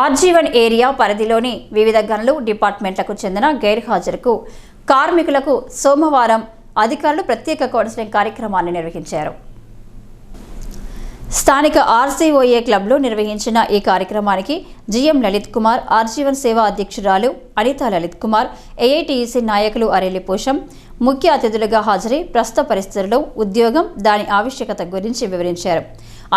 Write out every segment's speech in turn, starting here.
RG one area పరిధిలోని వివిధ గనులు డిపార్ట్మెంట్లకు చెందిన గైర్హాజరుకు కార్మికులకు సోమవారం అధికారులు ప్రత్యేక కౌన్సిలింగ్ కార్యక్రమాన్ని నిర్వహించారు. స్థానిక ఆర్సీఓఏ క్లబ్లో నిర్వహించిన ఈ కార్యక్రమానికి జిఎం లలిత్ కుమార్ ఆర్జీవన్ సేవా అధ్యక్షురాలు అనితా లలిత్ కుమార్ ఏఐటీఈసీ నాయకులు అరేలి పోషం ముఖ్య అతిథులుగా హాజరై ప్రస్తుత పరిస్థితుల్లో ఉద్యోగం దాని ఆవశ్యకత గురించి వివరించారు.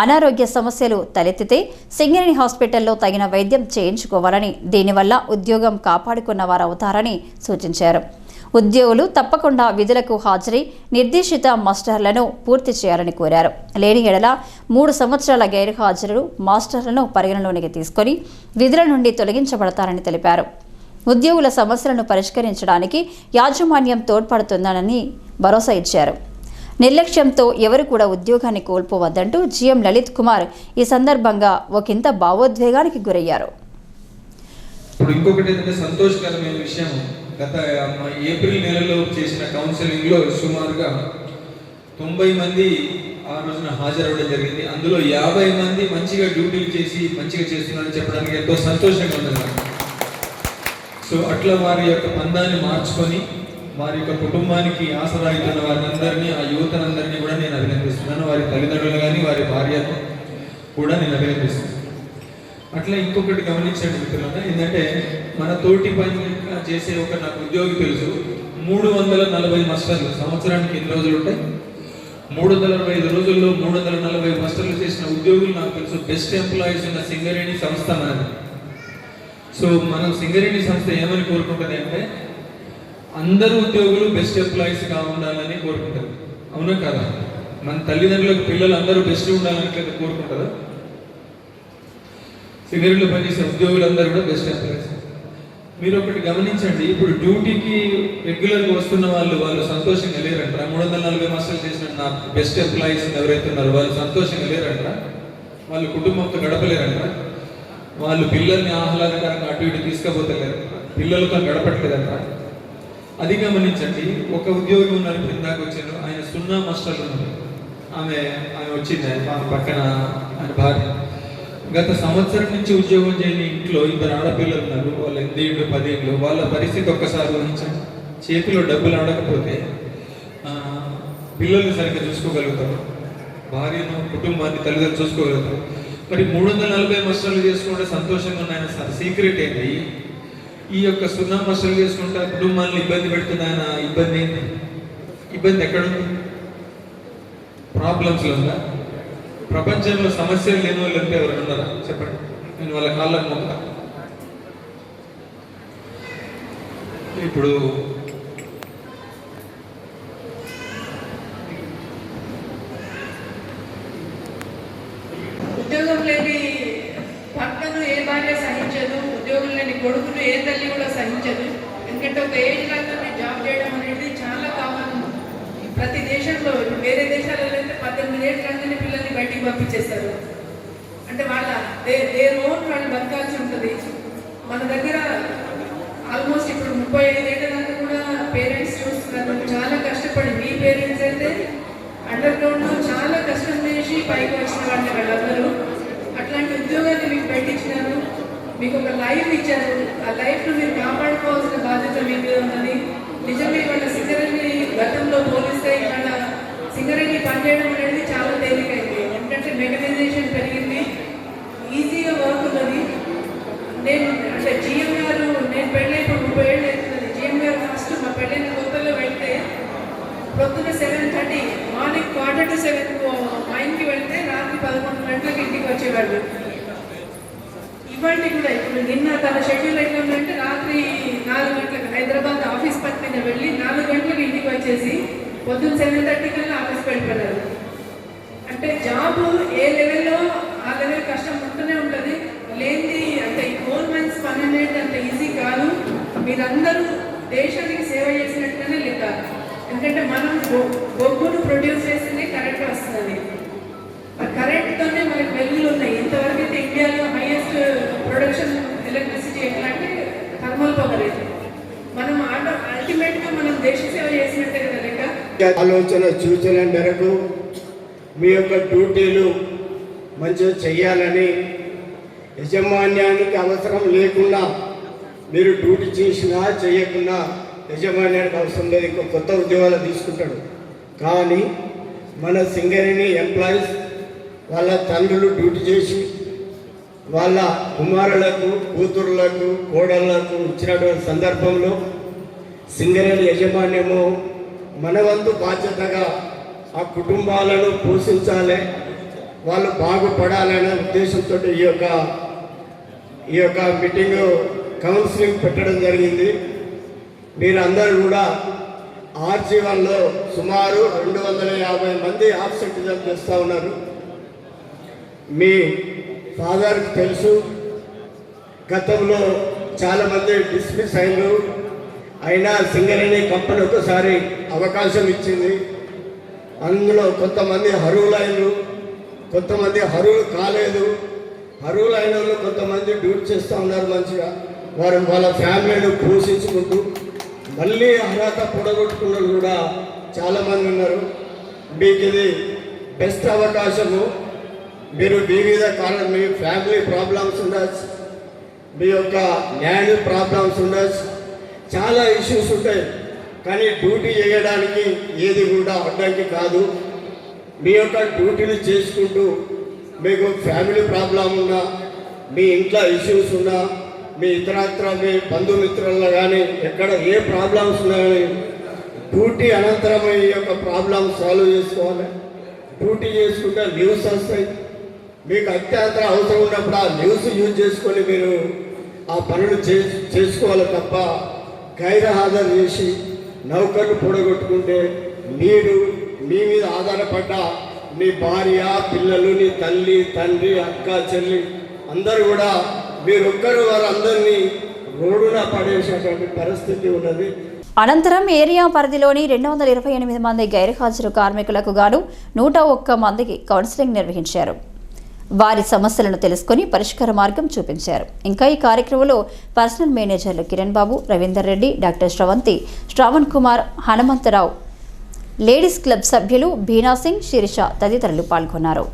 అనారోగ్య సమస్యలు తలెత్తితే సింగరేణి హాస్పిటల్లో తగిన వైద్యం చేయించుకోవాలని దీనివల్ల ఉద్యోగం కాపాడుకున్న వారవుతారని సూచించారు. ఉద్యోగులు తప్పకుండా విధులకు హాజరై నిర్దేశిత మాస్టర్లను పూర్తి చేయాలని కోరారు. లేని ఎడల మూడు సంవత్సరాల గైర్హాజరు మాస్టర్లను పరిగణలోనికి తీసుకొని విధుల నుండి తొలగించబడతారని తెలిపారు. ఉద్యోగుల సమస్యలను పరిష్కరించడానికి యాజమాన్యం తోడ్పడుతుందనని భరోసా ఇచ్చారు. నిర్లక్ష్యంతో ఎవరు కూడా ఉద్యోగాన్ని కోల్పోవద్దంటూ జీఎం లలిత్ కుమార్ ఈ సందర్భంగా ఒకంత భావోద్వేగానికి గురయ్యారు. ఇప్పుడు ఇంకొకటి ఏంటంటే సంతోషకరమైన విషయం గత ఏప్రిల్ నెలలో చేసిన కౌన్సిలింగ్లో సుమారుగా తొంభై మంది ఆ రోజున హాజరవడం జరిగింది. అందులో యాభై మంది మంచిగా డ్యూటీలు చేసి మంచిగా చేస్తున్నారని చెప్పడానికి ఎంతో సంతోషంగా ఉంది సో అట్లా వారి యొక్క పందాన్ని మార్చుకొని వారి యొక్క కుటుంబానికి ఆసరా అవుతున్న వారిని ఆ యువతనందరినీ కూడా నేను అభినందిస్తున్నాను. వారి తల్లిదండ్రులు కానీ వారి భార్యను కూడా నేను అభినందిస్తున్నాను. అట్లా ఇంకొకటి గమనించండి మిత్రులారా ఏంటంటే మన తోటి పని చేసే ఒక నాకు ఉద్యోగి తెలుసు. మూడు వందల నలభై మస్టర్లు సంవత్సరానికి ఎన్ని రోజులు ఉంటాయి? మూడు వందల అరవై ఐదు రోజుల్లో మూడు వందల నలభై మస్టర్లు చేసిన ఉద్యోగులు నాకు తెలుసు. బెస్ట్ ఎంప్లాయీస్ ఉన్న సింగరేణి సంస్థ మనది సో మనం సింగరేణి సంస్థ ఏమని కోరుకుంటుంది అంటే అందరూ ఉద్యోగులు బెస్ట్ ఎంప్లాయీస్గా ఉండాలని కోరుకుంటారు. అవునా కదా? మన తల్లిదండ్రులకు పిల్లలు అందరూ బెస్ట్ ఉండాలని కోరుకుంటారా? కోరుకుంటారు పనిచేసే ఉద్యోగులందరూ కూడా బెస్ట్ ఎంప్లాయీస్ మీరు ఒకటి గమనించండి ఇప్పుడు డ్యూటీకి రెగ్యులర్గా వస్తున్న వాళ్ళు వాళ్ళు సంతోషంగా లేరంటారా? మూడు వందల నలభై మాసాలు చేసిన నా బెస్ట్ ఎంప్లాయీస్ ఎవరైతే ఉన్నారో వాళ్ళు సంతోషంగా లేరంటారా? వాళ్ళు కుటుంబంతో గడపలేరంటారా? వాళ్ళు పిల్లల్ని ఆహ్లాదకరంగా అటు ఇటు తీసుకపోతలేరు. పిల్లలతో గడపట్లేదంటారా? అది గమనించండి. ఒక ఉద్యోగి ఉన్నారు ఇందాక వచ్చారు ఆయన సున్నా మాస్టర్లు ఉన్నారు. ఆమె ఆమె వచ్చింది ఆయన పక్కన ఆయన భార్య. గత సంవత్సరం నుంచి ఉద్యోగం చేయని ఇంట్లో ఇద్దరు ఆడపిల్లలు ఉన్నారు. వాళ్ళ ఎనిమిదేళ్ళు పదేళ్ళు. వాళ్ళ పరిస్థితి ఒక్కసారి ఊహించండి చేతిలో డబ్బులు ఆడకపోతే పిల్లల్ని సరిగ్గా చూసుకోగలుగుతారు భార్యను కుటుంబాన్ని తల్లిదండ్రులు చూసుకోగలుగుతారు మరి మూడు వందల నలభై మస్టర్లు చేసుకుంటే సంతోషంగా ఉన్నాయన సార్ సీక్రెట్ ఏంటి? ఈ యొక్క సున్నా మస్టర్లు చేసుకుంటే కుటుంబాలను ఇబ్బంది పెడుతున్న ఇబ్బంది ఏంటి? ఇబ్బంది ఎక్కడుంది? ప్రాబ్లమ్స్లో ఉందా? ప్రపంచంలో సమస్యలు లేని వాళ్ళు అంటే ఎవరు ఉన్నారా? చెప్పండి. నేను వాళ్ళ కాళ్ళకు మొక్కుతా. ఇప్పుడు ఉద్యోగం లేని భర్తను ఏ భార్య సహించదు ఉద్యోగం లేని కొడుకును ఏ తల్లి కూడా సహించదు. ఎందుకంటే ఒక ఏజ్ దాకా మీరు జాబ్ చేయడం అనేది చాలా కామన్. ప్రతి దేశంలో వేరే దేశాలలో అయితే పద్దెనిమిది ఏళ్ళు రాగానే పిల్లల్ని బయటికి పంపించేస్తారు. అంటే వాళ్ళ దే దేర్ ఓన్ వాళ్ళు బతకాల్సి ఉంటుంది. మన దగ్గర ఆల్మోస్ట్ ఇప్పుడు ముప్పై ఐదేళ్ళ దాకా కూడా పేరెంట్స్ చూస్తున్నారు. చాలా కష్టపడి మీ పేరెంట్స్ అయితే అండర్ గ్రౌండ్లో చాలా కష్టం చేసి పైకి వచ్చిన వాళ్ళని వాళ్ళందరూ అట్లాంటి ఉద్యోగాన్ని మీకు పెట్టించినారు మీకు ఒక లైఫ్ ఇచ్చారు. ఆ లైఫ్ను మీరు కాపాడుకోవాల్సిన బాధ్యత మీ మీద ఉన్నది. నిజమే ఇవాళ సింగరేణి గతంలో పోలిస్తే ఇవాళ సింగరేణి పనిచేయడం అనేది చాలా తేలికైంది. ఎందుకంటే మెకనైజేషన్ పెరిగింది. ఈజీగా వర్క్ ఉన్నది. నేను అంటే జిఎం గారు నేను పెళ్ళి ఇప్పుడు ముప్పై ఏళ్ళు అవుతున్నది. జిఎం గారు ఫస్ట్ మా పెళ్ళైన కొత్తలో వెళ్తే పొద్దున seven thirty morning quarter to seven మైన్కి వెళ్తే రాత్రి పదకొండు గంటలకు ఇంటికి వచ్చేవాళ్ళు. ఇవాళ కూడా ఇప్పుడు నిన్న తన షెడ్యూల్ ఎట్లా ఉందంటే రాత్రి నాలుగు గంటలకు హైదరాబాద్ ఆఫీస్ పని మీద వెళ్ళి నాలుగు గంటలకు ఇంటికి వచ్చేసి పొద్దున్న సెవెన్ థర్టీ కల్లా ఆఫీస్కి వెళ్ళిపోయారు అంటే జాబ్ ఏ లెవెల్లో ఆ లెవెల్ కష్టం ఉంటూనే ఉంటుంది. లేనిది అంటే ఫోర్ మంత్స్ పని అనేది అంత ఈజీ కాదు. మీరందరూ దేశానికి సేవ చేసినట్టుగానే లెక్క ఎందుకంటే మనం బొగ్గును ప్రొడ్యూస్ చేస్తేనే కరెంట్ వస్తుంది. ఆ కరెంట్తోనే ఆలోచన సూచన మేరకు మీ యొక్క డ్యూటీలు మంచిగా చేయాలని యజమాన్యానికి అవసరం లేకుండా మీరు డ్యూటీ చేసినా చేయకుండా యజమాన్యానికి అవసరం లేదు. ఇంకో కొత్త ఉద్యోగాలు తీసుకుంటాడు. కానీ మన సింగరేణి ఎంప్లాయీస్ వాళ్ళ తండ్రులు డ్యూటీ చేసి వాళ్ళ కుమారులకు కూతురులకు కోడళ్ళకు ఇచ్చినటువంటి సందర్భంలో సింగరేణి యజమాన్యము మన వంతు బాధ్యతగా ఆ కుటుంబాలను పోషించాలి. వాళ్ళు బాగుపడాలనే ఉద్దేశంతో ఈ యొక్క ఈ యొక్క మీటింగ్ కౌన్సిలింగ్ పెట్టడం జరిగింది. మీరందరూ కూడా ఆర్జీవన్లో సుమారు రెండు వందల యాభై మంది ఆబ్సెంటిజం చేస్తూ ఉన్నారు. మీ ఫాదర్కి తెలుసు గతంలో చాలామంది డిస్మిస్ అయినారు. అయినా సింగరేణి కంపెనీ ఒకసారి అవకాశం ఇచ్చింది. అందులో కొంతమంది హరువులైనరు కొంతమంది హరువులు కాలేదు. హరువులైన వాళ్ళు కొంతమంది డ్యూటీ చేస్తూ ఉన్నారు మంచిగా. వారు వాళ్ళ ఫ్యామిలీని పోషించుకుంటూ మళ్ళీ అర్హత పొడగొట్టుకున్న వాళ్ళు కూడా చాలామంది ఉన్నారు. మీకు ఇది బెస్ట్ అవకాశము. మీరు వివిధ కారణం మీ ఫ్యామిలీ ప్రాబ్లమ్స్ ఉండొచ్చు. మీ యొక్క న్యాయ ప్రాబ్లమ్స్ ఉండొచ్చు. చాలా ఇష్యూస్ ఉంటాయి. కానీ డ్యూటీ చేయడానికి ఏది కూడా అడ్డంకి కాదు. మీ యొక్క డ్యూటీని చేసుకుంటూ మీకు ఫ్యామిలీ ప్రాబ్లం ఉన్నా మీ ఇంట్లో ఇష్యూస్ ఉన్నా మీ ఇతరత్ర మీ బంధుమిత్రుల్లో కానీ ఎక్కడ ఏ ప్రాబ్లమ్స్ ఉన్నా కానీ డ్యూటీ అనంతరం ఈ యొక్క ప్రాబ్లమ్స్ సాల్వ్ చేసుకోవాలి. డ్యూటీ చేసుకుంటే లీవ్స్ వస్తాయి. మీకు అత్యంత అవసరం ఉన్నప్పుడు ఆ లీవ్స్ యూజ్ చేసుకొని మీరు ఆ పనులు చే చేసుకోవాలి తప్ప గైరహాజరు చేసి నౌకర్లు పొడగొట్టుకుంటే మీరు మీ మీద ఆధారపడ్డ మీ భార్య పిల్లలు నీ తల్లి తండ్రి అక్క చెల్లి అందరూ కూడా మీరొక్కరు వారందరినీ రోడ్డున పడేసేటువంటి పరిస్థితి ఉన్నది. అనంతరం ఏరియా పరిధిలోని రెండు వందల ఇరవై ఎనిమిది మంది గైర్హాజరు కార్మికులకు గాను నూట ఒక్క మందికి కౌన్సిలింగ్ నిర్వహించారు. వారి సమస్యలను తెలుసుకొని పరిష్కార మార్గం చూపించారు. ఇంకా ఈ కార్యక్రమంలో పర్సనల్ మేనేజర్లు Kiran Babu Ravinder Reddy doctor Sravanthi Shravan Kumar Hanumantharao. Ladies club సభ్యులు భీనా సింగ్ శిరీష తదితరులు పాల్గొన్నారు.